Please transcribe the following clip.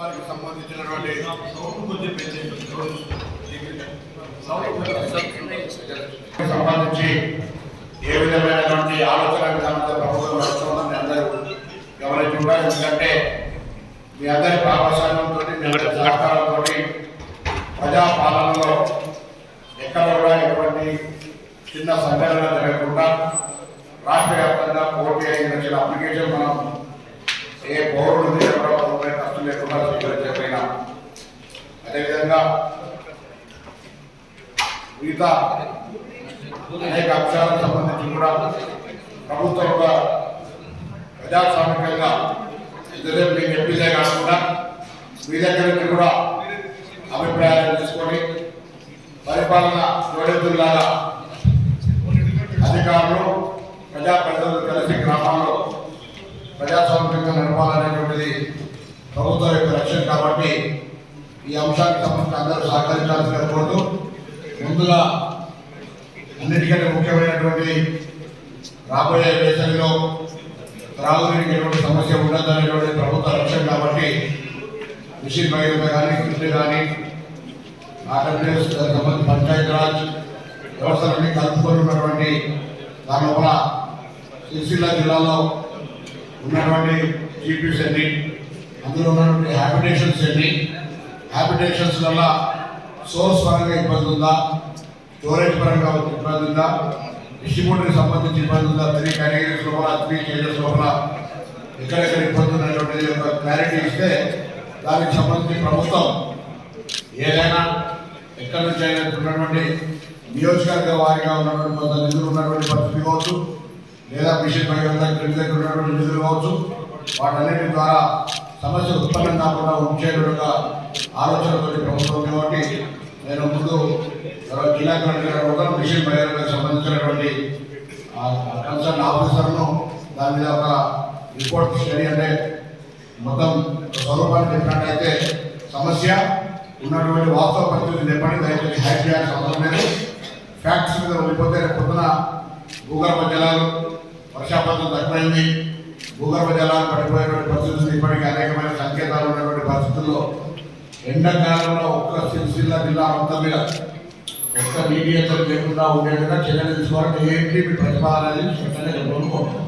ప్రభుత్వానికి సంబంధించినటువంటి సంబంధించి ఏ విధమైనటువంటి ఆలోచన విధానంతో ప్రభుత్వం నడుస్తుందని అందరూ గమనించుకుంటారు ఎందుకంటే మీ అందరి భాగస్వామ్యంతో మీ అందరి సహకారంతో ప్రజా పాలనలో ఎక్కడ కూడా ఎటువంటి చిన్న సంఘటన జరగకుండా రాష్ట్ర వ్యాప్తంగా పోటీ అయిన అప్లికేషన్ మనం ఏ పౌరుడు మీద కూడా రూపాయి ఖర్చు లేకుండా స్వీకరించకపోయినా అదేవిధంగా మిగతా అనేక అంశాలకు సంబంధించి కూడా ప్రభుత్వం ఒక ప్రజాస్వామికంగా ఇద్దరు మీకు ఎంపీలే కాకుండా మీ దగ్గర నుంచి కూడా అభిప్రాయాలు తీసుకొని పరిపాలన జోడెద్దులాగా అధికారులు ప్రజాప్రతినిధులు కలిసి గ్రామాల్లో ప్రజాస్వామ్యంగా నడపాలనేటువంటిది ప్రభుత్వం యొక్క లక్ష్యం కాబట్టి ఈ అంశానికి సంబంధించి అందరూ సహకరించాల్సిన కోరుతూ ముందుగా అన్నిటికంటే ముఖ్యమైనటువంటి రాబోయే వేసవిలో త్రాగునీటికి ఎటువంటి సమస్య ఉండదనేటువంటి ప్రభుత్వ లక్ష్యం కాబట్టి మిషన్ బయట కానీ కృషి కానీ ఆంధ్రప్రదేశ్ సంబంధించి పంచాయతీరాజ్ వ్యవస్థలన్నీ కలుపుకొని ఉన్నటువంటి దాని లోపల సిరిసిల్ల జిల్లాలో ఉన్నటువంటి జీపీస్ అన్ని అందులో ఉన్నటువంటి హ్యాబిటేషన్స్ ఏంటి? హ్యాబిటేషన్స్ వల్ల సోర్స్ పరంగా ఇబ్బంది ఉందా? స్టోరేజ్ పరంగా ఇబ్బంది ఉందా? డిస్ట్రిబ్యూటర్కి సంబంధించి ఇబ్బంది ఉందా? త్రీ కేటగిరీస్ లోపల త్రీ కేజెస్ లోపల ఎక్కడెక్కడ ఇబ్బంది ఉన్నటువంటిది ఒక క్లారిటీ ఇస్తే దానికి సంబంధించి ప్రభుత్వం ఏదైనా ఎక్కడి నుంచి అయినా ఉన్నటువంటి నియోజకవర్గ వారిగా ఉన్నటువంటి కొంత నిధులు ఉన్నటువంటి పరిస్థితి కావచ్చు లేదా మిషన్ పై క్రింద దగ్గర ఉన్నటువంటి నిధులు కావచ్చు వాటన్నిటి ద్వారా సమస్య ఉత్పన్నం కాకుండా ఉంచేటట్టుగా ఆలోచనతోటి ప్రభుత్వం కాబట్టి నేను ముందు జిల్లా కలెక్టర్ గారు మిషన్ బహిరంగకు సంబంధించినటువంటి కన్సర్న్ ఆఫీసర్ను దాని మీద ఒక రిపోర్ట్ స్టడీ అంటే మొత్తం స్వరూపాన్ని చెప్పినట్టయితే సమస్య ఉన్నటువంటి వాస్తవ పరిస్థితి చెప్పండి దయచేసి హ్యాక్ చేయాల్సిన అవసరం లేదు. ఫ్యాక్ట్స్ మీద వెళ్ళిపోతే పొద్దున భూగర్భ జలాలు వర్షాపాతం తక్కువైంది. భూగర్భ జలాలు పడిపోయేటువంటి పరిస్థితులు ఇప్పటికీ అనేకమైన సంకేతాలు ఉన్నటువంటి పరిస్థితుల్లో ఎండాకాలంలో ఒక్క సిరిసిల్ల జిల్లా మొత్తం మీద ఒక్క నీటి ఎత్తలు లేకుండా ఉండేట్టుగా చర్యలు తీసుకోవాలంటే ఏంటి మీ ప్రతిపాదన అనేది స్పష్టంగా చెప్పాలనుకుంటున్నాం